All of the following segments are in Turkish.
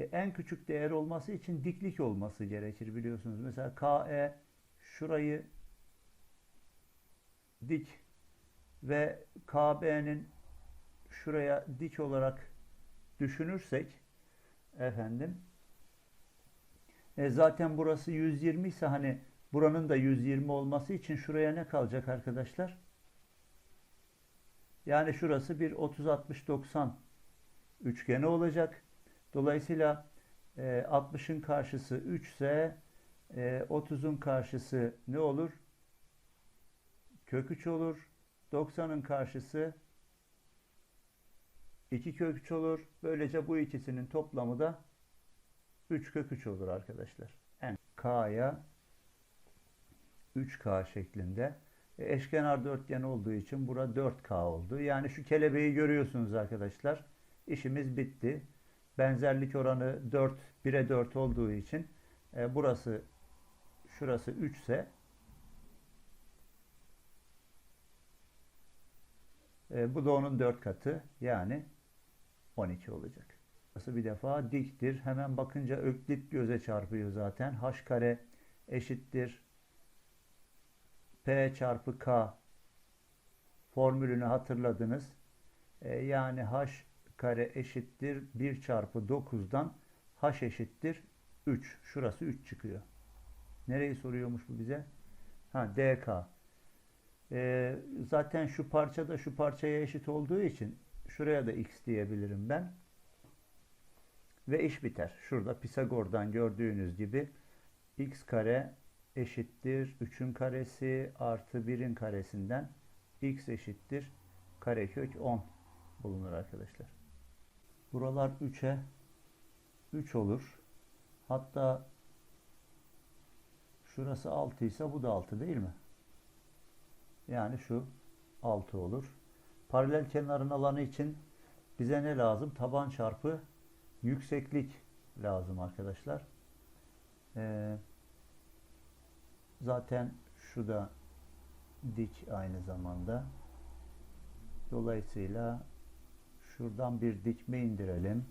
En küçük değer olması için diklik olması gerekir biliyorsunuz. Mesela KE şurayı dik ve KB'nin şuraya dik olarak düşünürsek efendim e, zaten burası 120 ise hani buranın da 120 olması için şuraya ne kalacak arkadaşlar? Yani şurası bir 30-60-90 üçgeni olacak. Dolayısıyla e, 60'ın karşısı 3 ise e, 30'un karşısı ne olur? Kök 3 olur. 90'ın karşısı 2 kök 3 olur. Böylece bu ikisinin toplamı da 3 kök 3 olur arkadaşlar. Yani K'ya 3K şeklinde e, eşkenar dörtgen olduğu için bura 4K oldu. Yani şu kelebeği görüyorsunuz arkadaşlar. İşimiz bitti. Benzerlik oranı 4 1'e 4 olduğu için e, burası şurası 3 ise e, bu da onun 4 katı yani 12 olacak. Burası bir defa diktir. Hemen bakınca öklit göze çarpıyor zaten. H kare eşittir P çarpı K formülünü hatırladınız. E, yani H kare eşittir 1 çarpı 9'dan H eşittir 3. Şurası 3 çıkıyor. Nereyi soruyormuş bu bize? Ha DK. E, zaten şu parça da şu parçaya eşit olduğu için şuraya da x diyebilirim ben. Ve iş biter. Şurada Pisagor'dan gördüğünüz gibi x kare eşittir 3'ün karesi artı 1'in karesinden x eşittir karekök 10 bulunur arkadaşlar. Buralar 3'e 3 olur. Hatta şurası 6 ise bu da 6 değil mi? Yani şu 6 olur. Paralel kenarın alanı için bize ne lazım? Taban çarpı yükseklik lazım arkadaşlar. Ee, zaten şu da dik aynı zamanda. Dolayısıyla şuradan bir dikme indirelim.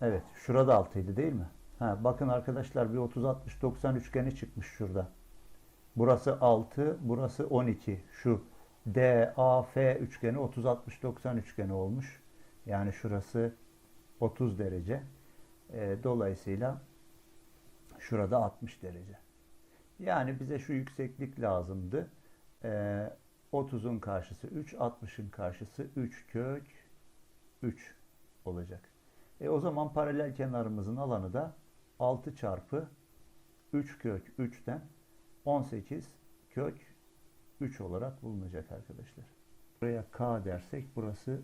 Evet, şurada 6 idi değil mi? Ha, bakın arkadaşlar bir 30-60-90 üçgeni çıkmış şurada. Burası 6, burası 12. Şu DAF üçgeni 30-60-90 üçgeni olmuş. Yani şurası 30 derece. E, dolayısıyla şurada 60 derece. Yani bize şu yükseklik lazımdı. E, 30'un karşısı 3, 60'ın karşısı 3 kök 3 olacak. E, o zaman paralel kenarımızın alanı da 6 çarpı 3 kök 3'ten 18 kök 3 olarak bulunacak arkadaşlar. Buraya k dersek burası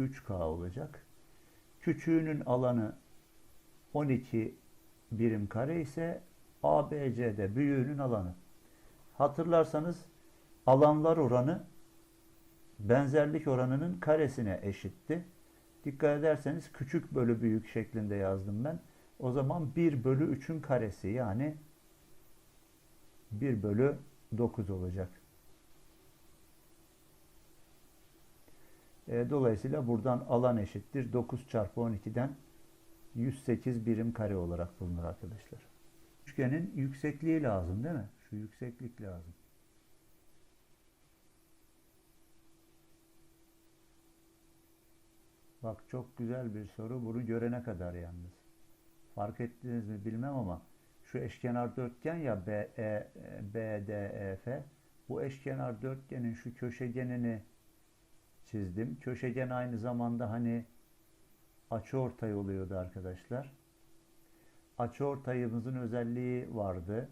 3k olacak. Küçüğünün alanı 12 birim kare ise ABC'de büyüğünün alanı. Hatırlarsanız alanlar oranı benzerlik oranının karesine eşitti. Dikkat ederseniz küçük bölü büyük şeklinde yazdım ben. O zaman 1 bölü 3'ün karesi yani 1 bölü 9 olacak. E, dolayısıyla buradan alan eşittir. 9 çarpı 12'den 108 birim kare olarak bulunur arkadaşlar. Üçgenin yüksekliği lazım değil mi? Şu yükseklik lazım. Bak çok güzel bir soru. Bunu görene kadar yalnız. Fark ettiniz mi bilmem ama şu eşkenar dörtgen ya B, e, B, D, E, F. Bu eşkenar dörtgenin şu köşegenini çizdim. Köşegen aynı zamanda hani açıortay oluyordu arkadaşlar. Açıortayımızın özelliği vardı.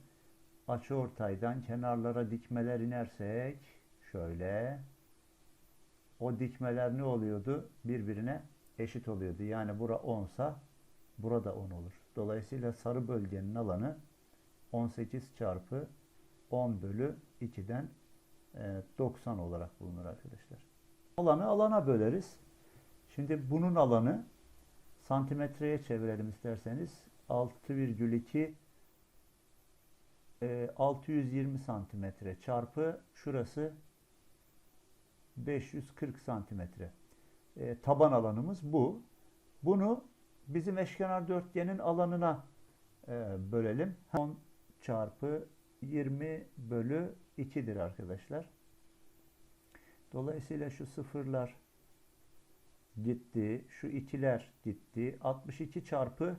Açıortaydan kenarlara dikmeler inersek şöyle o dikmeler ne oluyordu? Birbirine eşit oluyordu. Yani bura 10 sa burada 10 olur. Dolayısıyla sarı bölgenin alanı 18 çarpı 10 bölü 2'den 90 olarak bulunur arkadaşlar. Alanı alana böleriz. Şimdi bunun alanı santimetreye çevirelim isterseniz. 6,2 620 santimetre çarpı şurası 540 santimetre. E, taban alanımız bu. Bunu bizim eşkenar dörtgenin alanına e, bölelim. 10 çarpı 20 bölü 2'dir arkadaşlar. Dolayısıyla şu sıfırlar gitti. Şu ikiler gitti. 62 çarpı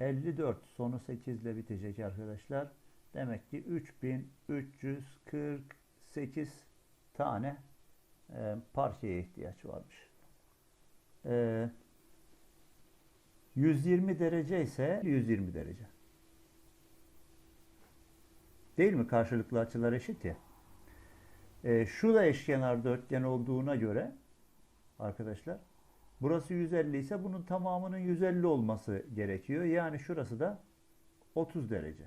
54 sonu 8 ile bitecek arkadaşlar. Demek ki 3348 tane e, parçaya ihtiyaç varmış. E, 120 derece ise 120 derece. Değil mi? Karşılıklı açılar eşit ya. E, şu da eşkenar dörtgen olduğuna göre arkadaşlar burası 150 ise bunun tamamının 150 olması gerekiyor. Yani şurası da 30 derece.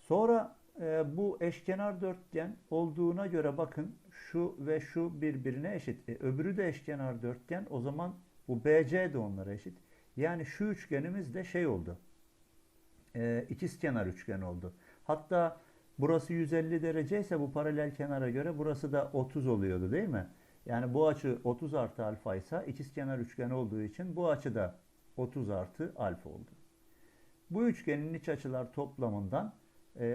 Sonra e, bu eşkenar dörtgen olduğuna göre bakın şu ve şu birbirine eşit. E, öbürü de eşkenar dörtgen. O zaman bu BC de onlara eşit. Yani şu üçgenimiz de şey oldu. E, ikizkenar üçgen oldu. Hatta burası 150 derece ise bu paralel kenara göre burası da 30 oluyordu değil mi? Yani bu açı 30 artı alfa ise ikizkenar üçgen olduğu için bu açı da 30 artı alfa oldu. Bu üçgenin iç açılar toplamından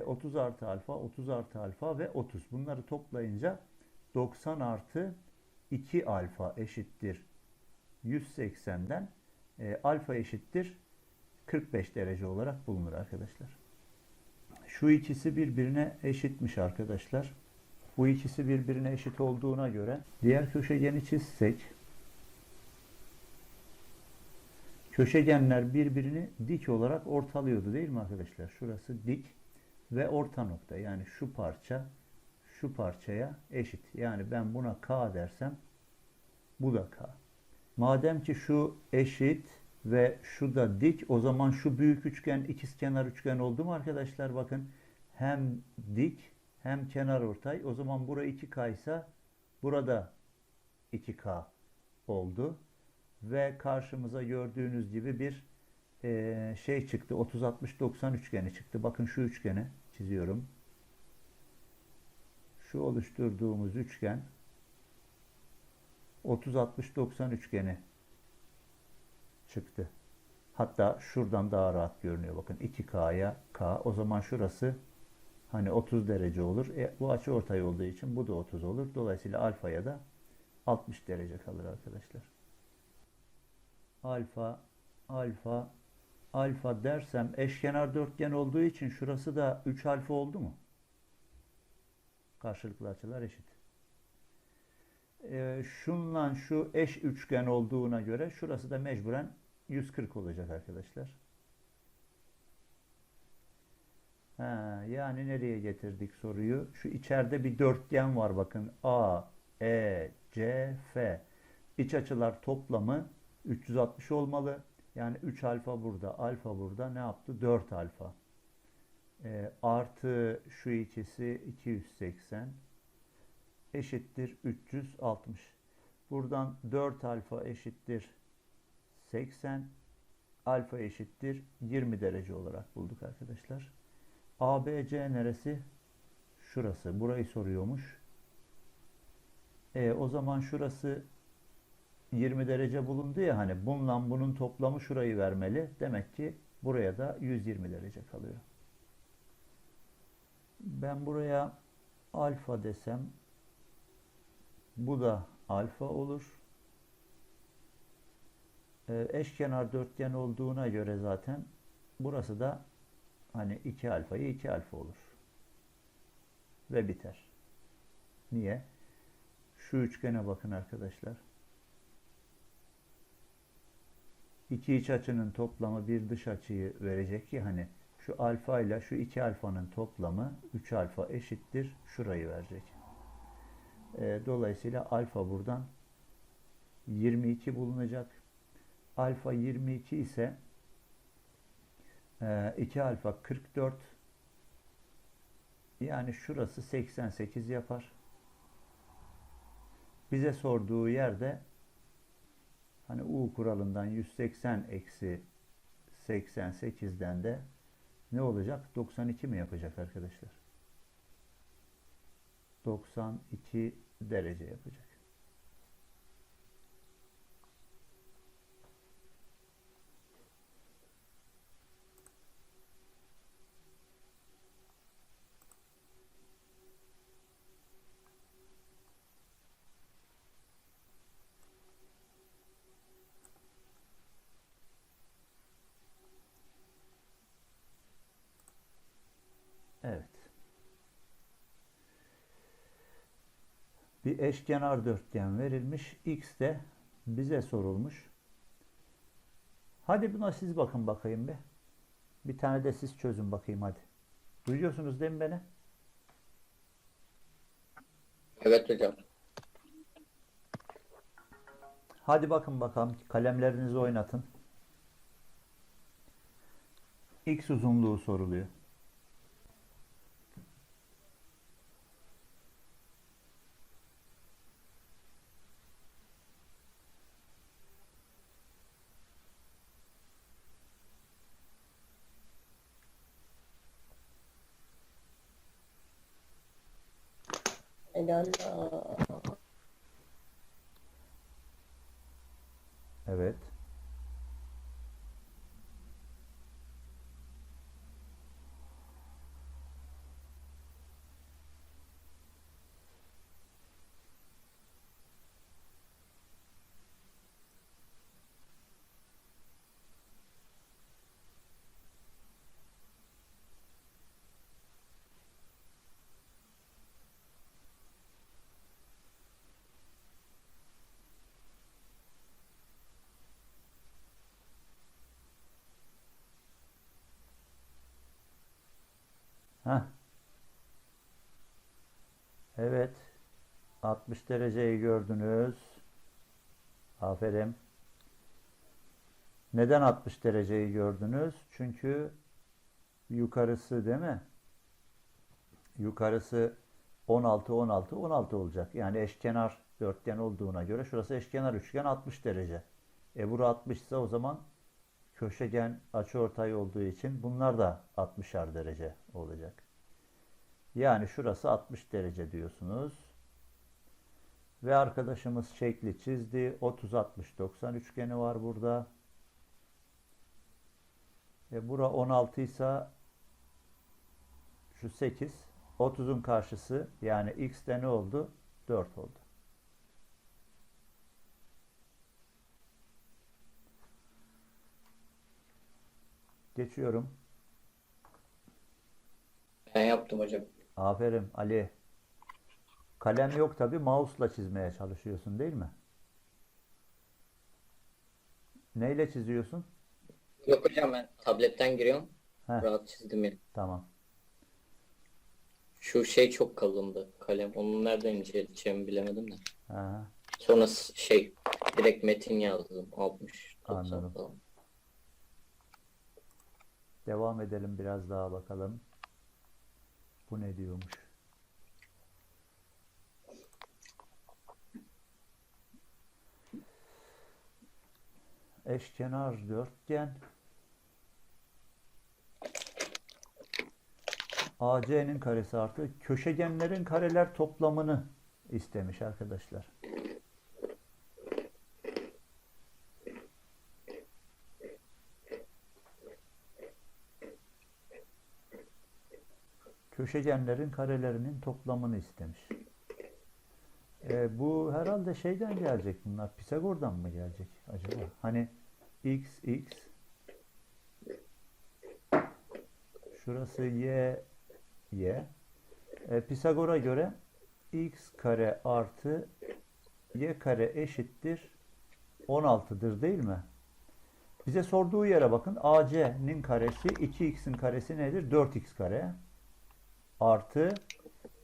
30 e, artı alfa, 30 artı alfa ve 30. Bunları toplayınca 90 artı 2 alfa eşittir 180'den e, alfa eşittir 45 derece olarak bulunur arkadaşlar. Şu ikisi birbirine eşitmiş arkadaşlar. Bu ikisi birbirine eşit olduğuna göre diğer köşegeni çizsek köşegenler birbirini dik olarak ortalıyordu değil mi arkadaşlar? Şurası dik ve orta nokta yani şu parça şu parçaya eşit. Yani ben buna K dersem bu da K. Madem ki şu eşit ve şu da dik. O zaman şu büyük üçgen ikizkenar üçgen oldu mu arkadaşlar? Bakın hem dik hem kenar ortay. O zaman bura 2K ise burada 2K oldu. Ve karşımıza gördüğünüz gibi bir e, şey çıktı. 30-60-90 üçgeni çıktı. Bakın şu üçgeni çiziyorum. Şu oluşturduğumuz üçgen 30-60-90 üçgeni çıktı. Hatta şuradan daha rahat görünüyor. Bakın 2K'ya K. O zaman şurası hani 30 derece olur. E, bu açı ortay olduğu için bu da 30 olur. Dolayısıyla alfaya da 60 derece kalır arkadaşlar. Alfa, alfa, alfa dersem eşkenar dörtgen olduğu için şurası da 3 alfa oldu mu? Karşılıklı açılar eşit. Ee, şunla şu eş üçgen olduğuna göre şurası da mecburen 140 olacak arkadaşlar. Ha, yani nereye getirdik soruyu? Şu içeride bir dörtgen var bakın. A, E, C, F. İç açılar toplamı 360 olmalı. Yani 3 alfa burada, alfa burada ne yaptı? 4 alfa. E, artı şu ikisi 280 eşittir 360. Buradan 4 alfa eşittir 80 alfa eşittir 20 derece olarak bulduk arkadaşlar. ABC neresi? Şurası. Burayı soruyormuş. E, o zaman şurası 20 derece bulundu ya hani bununla bunun toplamı şurayı vermeli. Demek ki buraya da 120 derece kalıyor. Ben buraya alfa desem bu da alfa olur. Ee, eşkenar dörtgen olduğuna göre zaten burası da hani 2 alfayı 2 alfa olur. Ve biter. Niye? Şu üçgene bakın arkadaşlar. İki iç açının toplamı bir dış açıyı verecek ki hani şu alfa ile şu 2 alfanın toplamı 3 alfa eşittir. Şurayı verecek. E, dolayısıyla alfa buradan 22 bulunacak. Alfa 22 ise e, 2 alfa 44 yani şurası 88 yapar. Bize sorduğu yerde hani U kuralından 180 eksi 88'den de ne olacak? 92 mi yapacak arkadaşlar? 92 derece yapacak. Evet. Bir eşkenar dörtgen verilmiş. X de bize sorulmuş. Hadi buna siz bakın bakayım bir. Bir tane de siz çözün bakayım hadi. Duyuyorsunuz değil mi beni? Evet hocam. Hadi bakın bakalım kalemlerinizi oynatın. X uzunluğu soruluyor. Helal. Evet. Heh. Evet. 60 dereceyi gördünüz. Aferin. Neden 60 dereceyi gördünüz? Çünkü yukarısı değil mi? Yukarısı 16 16 16 olacak. Yani eşkenar dörtgen olduğuna göre şurası eşkenar üçgen 60 derece. E bura 60 ise o zaman köşegen açıortay olduğu için bunlar da 60'ar derece olacak. Yani şurası 60 derece diyorsunuz. Ve arkadaşımız şekli çizdi. 30 60 90 üçgeni var burada. E bura 16 ise şu 8 30'un karşısı yani x de ne oldu? 4 oldu. Geçiyorum. Ben yaptım hocam. Aferin Ali. Kalem yok tabi mouse'la çizmeye çalışıyorsun değil mi? Neyle çiziyorsun? Yok hocam ben tabletten giriyorum. Heh, Rahat çizdim yani. tamam. Şu şey çok kalındı kalem. Onu nereden inceleyeceğimi bilemedim de. Ha, Sonra şey direkt metin yazdım. 60 90 Anladım. falan. Devam edelim biraz daha bakalım. Bu ne diyormuş? Eşkenar dörtgen AC'nin karesi artı köşegenlerin kareler toplamını istemiş arkadaşlar. Köşegenlerin karelerinin toplamını istemiş. E, bu herhalde şeyden gelecek bunlar. Pisagor'dan mı gelecek acaba? Hani x x şurası y y. E, Pisagor'a göre x kare artı y kare eşittir 16'dır değil mi? Bize sorduğu yere bakın. AC'nin karesi 2x'in karesi nedir? 4x kare artı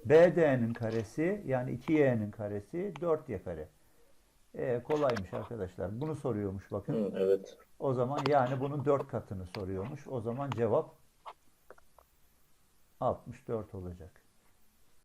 BD'nin karesi yani 2y'nin karesi 4y kare. E, kolaymış arkadaşlar. Bunu soruyormuş bakın. Hı, evet. O zaman yani bunun 4 katını soruyormuş. O zaman cevap 64 olacak.